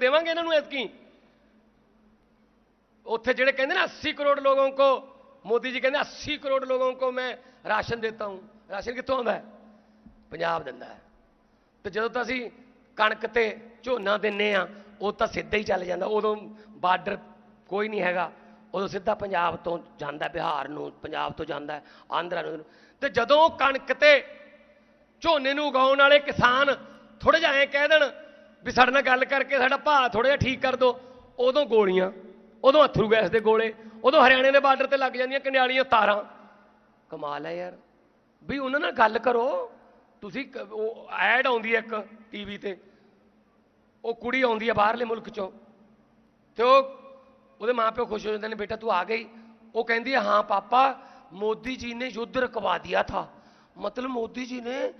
ਦੇਵਾਂਗੇ ਇਹਨਾਂ ਨੂੰ ਐਤਕੀ। ਉੱਥੇ ਜਿਹੜੇ ਕਹਿੰਦੇ ਨਾ 80 ਕਰੋੜ ਲੋਕਾਂ ਕੋ, ਮੋਦੀ ਜੀ ਕਹਿੰਦੇ 80 ਕਰੋੜ ਲੋਕਾਂ ਕੋ ਮੈਂ ਰਾਸ਼ਨ ਦਿੰਦਾ ਹਾਂ। ਰਾਸ਼ਨ ਕਿੱਥੋਂ ਆਉਂਦਾ ਹੈ? ਪੰਜਾਬ ਦਿੰਦਾ ਹੈ। ਤੇ ਜਦੋਂ ਤਾਂ ਅਸੀਂ ਕਣਕ ਤੇ ਝੋਨਾ ਦਿੰਨੇ ਆ, ਉਹ ਤਾਂ ਸਿੱਧਾ ਹੀ ਚੱਲ ਜਾਂਦਾ। ਉਦੋਂ ਬਾਰਡਰ ਕੋਈ ਨਹੀਂ ਹੈਗਾ। ਉਦੋਂ ਸਿੱਧਾ ਪੰਜਾਬ ਤੋਂ ਜਾਂਦਾ ਬਿਹਾਰ ਨੂੰ, ਪੰਜਾਬ ਤੋਂ ਜਾਂਦਾ ਆਂਧਰਾ ਨੂੰ। ਤੇ ਜਦੋਂ ਕਣਕ ਤੇ ਝੋਨੇ ਨੂੰ ਉਗਾਉਣ ਵਾਲੇ ਕਿਸਾਨ ਥੋੜੇ ਜਿਹਾ ਐ ਕਹਿ ਦੇਣ ਵੀ ਸਾਡੇ ਨਾਲ ਗੱਲ ਕਰਕੇ ਸਾਡਾ ਭਾਅ ਥੋੜਾ ਜਿਹਾ ਠੀਕ ਕਰ ਦਿਓ ਉਦੋਂ ਗੋਲੀਆਂ, ਉਦੋਂ ਅਥਰੂ ਗੈਸ ਦੇ ਗੋਲੇ, ਉਦੋਂ ਹਰਿਆਣੇ ਦੇ ਬਾਰਡਰ ਤੇ ਲੱਗ ਜਾਂਦੀਆਂ ਕੰਡਿਆਲੀਆਂ ਤਾਰਾਂ। ਕਮਾਲ ਹੈ ਯਾਰ। ਵੀ ਉਹਨਾਂ ਨਾਲ ਗੱਲ ਕਰੋ। ਤੁਸੀਂ ਉਹ ਐਡ ਆਉਂਦੀ ਹੈ ਇੱਕ ਟੀਵੀ ਤੇ। ਉਹ ਕੁੜੀ ਆਉਂਦੀ ਹੈ ਬਾਹਰਲੇ ਮੁਲਕ ਚੋਂ। ਤੇ ਉਹ ਉਹਦੇ ਮਾਪਿਓ ਖੁਸ਼ ਹੋ ਜਾਂਦੇ ਨੇ, ਬੇਟਾ, ਤੂੰ ਆ ਗਈ। ਉਹ ਕਹਿੰਦੀ ਹੈ, ਹਾਂ ਪਾਪਾ, ਮੋਦੀ ਜੀ ਨੇ ਯੁੱਧ ਰਕਵਾ ਦਿਆ ਥਾ। ਮਤਲਬ ਮੋਦੀ ਜੀ ਨੇ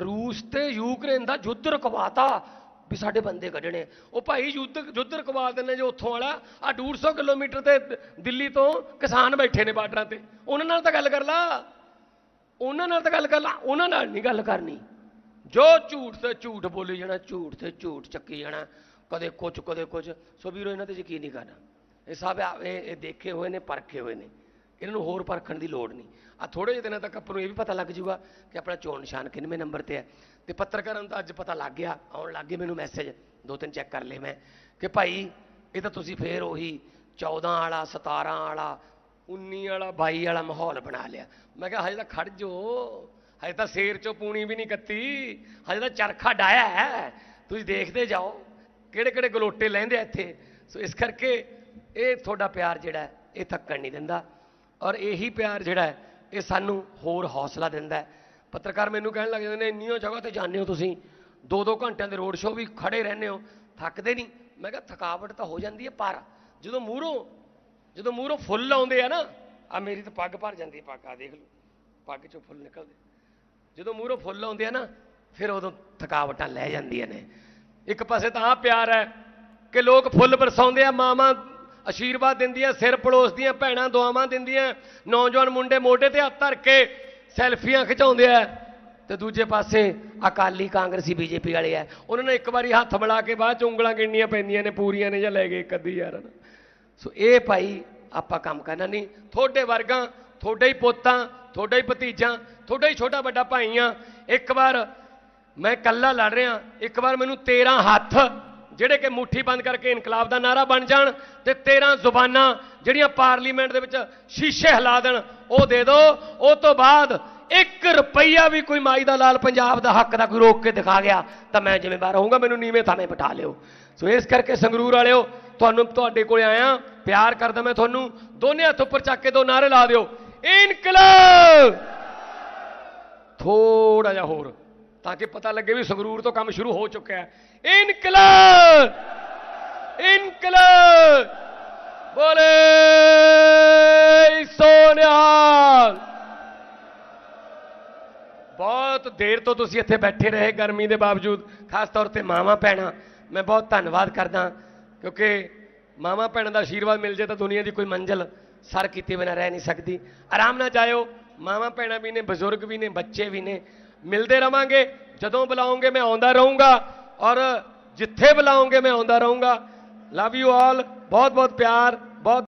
ਰੂਸ ਤੇ ਯੂਕਰੇਨ ਦਾ ਯੁੱਧ ਰਕਵਾਤਾ। ਵੀ ਸਾਡੇ ਬੰਦੇ ਕੱਢਣੇ। ਉਹ ਭਾਈ ਯੁੱਧ ਯੁੱਧ ਰਕਵਾ ਦਿੰਦੇ ਜੋ ਉੱਥੋਂ ਵਾਲਾ। ਆ 150 ਕਿਲੋਮੀਟਰ ਤੇ ਦਿੱਲੀ ਤੋਂ ਕਿਸਾਨ ਬੈਠੇ ਨੇ ਬਾਰਡਰਾਂ ਤੇ। ਉਹਨਾਂ ਨਾਲ ਤਾਂ ਗੱਲ ਕਰ ਲਾ। ਉਹਨਾਂ ਨਾਲ ਤਾਂ ਗੱਲ ਕਰ ਲਾ। ਉਹਨਾਂ ਨਾਲ ਨਹੀਂ ਗੱਲ ਕਰਨੀ। ਜੋ ਝੂਠ ਤੇ ਝੂਠ ਬੋਲੀ ਜਾਣਾ, ਝੂਠ ਤੇ ਝੂਠ ਚੱਕੀ ਜਾਣਾ। ਕਦੇ ਕੁਝ ਕਦੇ ਕੁਝ ਸੋ ਵੀਰੋ, ਇਹਨਾਂ ਤੇ ਯਕੀਨ ਨਹੀਂ ਕਰਨਾ। ਇਹ ਸਭ ਇਹ ਦੇਖੇ ਹੋਏ ਨੇ, ਪਰਖੇ ਹੋਏ ਨੇ। ਇਹਨਾਂ ਨੂੰ ਹੋਰ ਪਰਖਣ ਦੀ ਲੋੜ ਨਹੀਂ। ਆ ਥੋੜੇ ਜਿਹੇ ਦਿਨਾਂ ਤੱਕ ਆਪਾਂ ਨੂੰ ਇਹ ਵੀ ਪਤਾ ਲੱਗ ਜੂਗਾ ਕਿ ਆਪਣਾ ਚੋਣ ਨਿਸ਼ਾਨ ਕਿੰਨਵੇਂ ਨੰਬਰ ਤੇ ਹੈ। ਤੇ ਪੱਤਰਕਾਰਾਂ ਨੂੰ ਤਾਂ ਅੱਜ ਪਤਾ ਲੱਗ ਗਿਆ, ਆਉਣ ਲੱਗ ਗਏ ਮੈਨੂੰ ਮੈਸੇਜ ਦੋ ਤਿੰਨ ਚੈੱਕ ਕਰ ਲਏ ਮੈਂ ਕਿ ਭਾਈ, ਇਹ ਤਾਂ ਤੁਸੀਂ ਫੇਰ ਉਹੀ 14 ਵਾਲਾ 17 ਵਾਲਾ 19 ਵਾਲਾ 22 ਵਾਲਾ ਮਾਹੌਲ ਬਣਾ ਲਿਆ। ਮੈਂ ਕਿਹਾ, ਹਜੇ ਤਾਂ ਖੜ ਜੋ ਹਜੇ ਤਾਂ ਸ਼ੇਰ ਚੋਂ ਪੂਣੀ ਵੀ ਨਹੀਂ ਕੱਤੀ। ਹਜੇ ਤਾਂ ਚਰਖਾ ਡਾਇਆ ਹੈ। ਤੁਸੀਂ ਦੇਖਦੇ ਜਾਓ ਕਿਹੜੇ ਕਿਹੜੇ ਗਲੋਟੇ ਲੈਂਦੇ ਇੱਥੇ। ਸੋ ਇਸ ਕਰਕੇ ਇਹ ਤੁਹਾਡਾ ਪਿਆਰ ਜਿਹੜਾ ਇਹ ਥੱਕਣ ਨਹੀਂ ਦਿੰਦਾ। ਔਰ ਇਹੀ ਪਿਆਰ ਜਿਹੜਾ ਹੈ, ਇਹ ਸਾਨੂੰ ਹੋਰ ਹੌਸਲਾ ਦਿੰਦਾ ਹੈ। ਪੱਤਰਕਾਰ ਮੈਨੂੰ ਕਹਿਣ ਲੱਗ ਜਾਂਦੇ ਨੇ ਇੰਨੀਆਂ ਜਗ੍ਹਾ ਤੇ ਜਾਂਦੇ ਹੋ ਤੁਸੀਂ। ਦੋ ਦੋ ਘੰਟਿਆਂ ਦੇ ਰੋਡ ਸ਼ੋਅ ਵੀ ਖੜੇ ਰਹਿੰਦੇ ਹੋ। ਥੱਕਦੇ ਨਹੀਂ। ਮੈਂ ਕਿਹਾ ਥਕਾਵਟ ਤਾਂ ਹੋ ਜਾਂਦੀ ਹੈ ਪਰ ਜਦੋਂ ਮੂਹਰੋਂ ਜਦੋਂ ਮੂਹਰੋਂ ਫੁੱਲ ਆਉਂਦੇ ਆ ਨਾ ਆ ਮੇਰੀ ਤਾਂ ਪੱਗ ਭਰ ਜਾਂਦੀ ਪੱਗ ਆ ਦੇਖ ਲਓ ਪੱਗ ਚੋਂ ਫੁੱਲ ਨਿਕਲਦੇ। ਜਦੋਂ ਮੂਹਰੋਂ ਫੁੱਲ ਆਉਂਦੇ ਆ ਨਾ ਫਿਰ ਉਦੋਂ ਥਕਾਵਟਾਂ ਲੈ ਜਾਂਦੀਆਂ ਨੇ। ਇੱਕ ਪਾਸੇ ਤਾਂ ਆ ਪਿਆਰ ਹੈ ਕਿ ਲੋਕ ਫੁੱਲ ਬਰਸਾਉਂਦੇ ਆ ਮਾਵਾਂ ਆਸ਼ੀਰਵਾਦ ਦਿੰਦੀਆਂ, ਸਿਰ ਪਲੋਸਦੀਆਂ ਭੈਣਾਂ ਦੁਆਵਾਂ ਦਿੰਦੀਆਂ, ਨੌਜਵਾਨ ਮੁੰਡੇ ਮੋਢੇ ਤੇ ਹੱਥ ਧਰ ਕੇ ਸੈਲਫੀਆਂ ਖਿਚਾਉਂਦੇ ਆ। ਤੇ ਦੂਜੇ ਪਾਸੇ ਅਕਾਲੀ ਕਾਂਗਰਸੀ, ਬੀਜੇਪੀ ਵਾਲੇ ਆ। ਉਹਨਾਂ ਨੇ ਇੱਕ ਵਾਰੀ ਹੱਥ ਮਿਲਾ ਕੇ ਬਾਅਦ ਚ ਉਂਗਲਾਂ ਗਿਣਨੀਆਂ ਪੈਂਦੀਆਂ ਨੇ, ਪੂਰੀਆਂ ਨੇ ਜਾਂ ਲੈ ਗਏ ਇੱਕ ਅੱਧੀ ਯਾਰ ਸੋ ਇਹ ਭਾਈ ਆਪਾਂ ਕੰਮ ਕਰਨਾ ਨਹੀਂ। ਤੁਹਾਡੇ ਵਰਗਾ, ਤੁਹਾਡਾ ਹੀ ਪੋਤਾਂ, ਤੁਹਾਡਾ ਹੀ ਭਤੀਜਾ, ਤੁਹਾਡਾ ਹੀ ਛੋਟਾ ਵੱਡਾ ਭਾਈਆਂ, ਇੱਕ ਵਾਰ ਮੈਂ ਇਕੱਲਾ ਲੜ ਰਿਹਾ, ਇੱਕ ਵਾਰ ਮੈਨੂੰ 13 ਹੱਥ ਜਿਹੜੇ ਕਿ ਮੁੱਠੀ ਬੰਦ ਕਰਕੇ ਇਨਕਲਾਬ ਦਾ ਨਾਰਾ ਬਣ ਜਾਣ ਤੇ 13 ਜ਼ੁਬਾਨਾਂ ਜਿਹੜੀਆਂ ਪਾਰਲੀਮੈਂਟ ਦੇ ਵਿੱਚ ਸ਼ੀਸ਼ੇ ਹਿਲਾ ਦੇਣ, ਉਹ ਦੇ ਦਿਓ ਉਹ ਤੋਂ ਬਾਅਦ 1 ਰੁਪਈਆ ਵੀ ਕੋਈ ਮਾਈ ਦਾ ਲਾਲ ਪੰਜਾਬ ਦਾ ਹੱਕ ਦਾ ਕੋਈ ਰੋਕ ਕੇ ਦਿਖਾ ਗਿਆ, ਤਾਂ ਮੈਂ ਜ਼ਿੰਮੇਵਾਰ ਰਹੂੰਗਾ, ਮੈਨੂੰ ਨੀਵੇਂ ਥਾਵੇਂ ਬਿਠਾ ਲਿਓ। ਸੋ ਇਸ ਕਰਕੇ ਸੰਗਰੂਰ ਵਾਲਿਓ, ਤੁਹਾਨੂੰ, ਤੁਹਾਡੇ ਕੋਲ ਆਇਆ, ਪਿਆਰ ਕਰਦਾ ਮੈਂ ਤੁਹਾਨੂੰ, ਦੋਨੇ ਹੱਥ ਉੱਪਰ ਚੱਕ ਕੇ ਦੋ ਨਾਰੇ ਲਾ ਦਿਓ। ਇਨਕਲਾਬ! ਥੋੜਾ ਜਿਹਾ ਹੋਰ। ਤਾਂ ਕਿ ਪਤਾ ਲੱਗੇ ਵੀ ਸੰਗਰੂਰ ਤੋਂ ਕੰਮ ਸ਼ੁਰੂ ਹੋ ਚੁੱਕਿਆ ਹੈ। ਇਨਕਲਾਬ! ਇਨਕਲਾਬ! ਬੋਲੇ ਸੋਨਿਹਾਲ ਬਹੁਤ ਦੇਰ ਤੋਂ ਤੁਸੀਂ ਇੱਥੇ ਬੈਠੇ ਰਹੇ ਗਰਮੀ ਦੇ ਬਾਵਜੂਦ, ਖਾਸ ਤੌਰ ਤੇ ਮਾਵਾਂ ਭੈਣਾਂ। ਮੈਂ ਬਹੁਤ ਧੰਨਵਾਦ ਕਰਦਾ, ਕਿਉਂਕਿ ਮਾਵਾਂ ਭੈਣਾਂ ਦਾ ਆਸ਼ੀਰਵਾਦ ਮਿਲ ਜੇ ਤਾਂ ਦੁਨੀਆ ਦੀ ਕੋਈ ਮੰਜ਼ਲ ਸਰ ਕੀਤੇ ਬਿਨਾਂ ਰਹਿ ਨਹੀਂ ਸਕਦੀ। ਆਰਾਮ ਨਾਲ ਜਾਇਓ, ਮਾਵਾਂ ਭੈਣਾਂ ਵੀ ਨੇ, ਬਜ਼ੁਰਗ ਵੀ ਨੇ, ਬੱਚੇ ਵੀ ਨੇ। ਮਿਲਦੇ ਰਵਾਂਗੇ, ਜਦੋਂ ਬੁਲਾਓਗੇ ਮੈਂ ਆਉਂਦਾ ਰਹੂੰਗਾ ਔਰ ਜਿੱਥੇ ਬੁਲਾਓਗੇ ਮੈਂ ਆਉਂਦਾ ਰਹੂੰਗਾ। ਲਵ ਯੂ ਆਲ ਬਹੁਤ ਬਹੁਤ ਪਿਆਰ, ਬਹੁਤ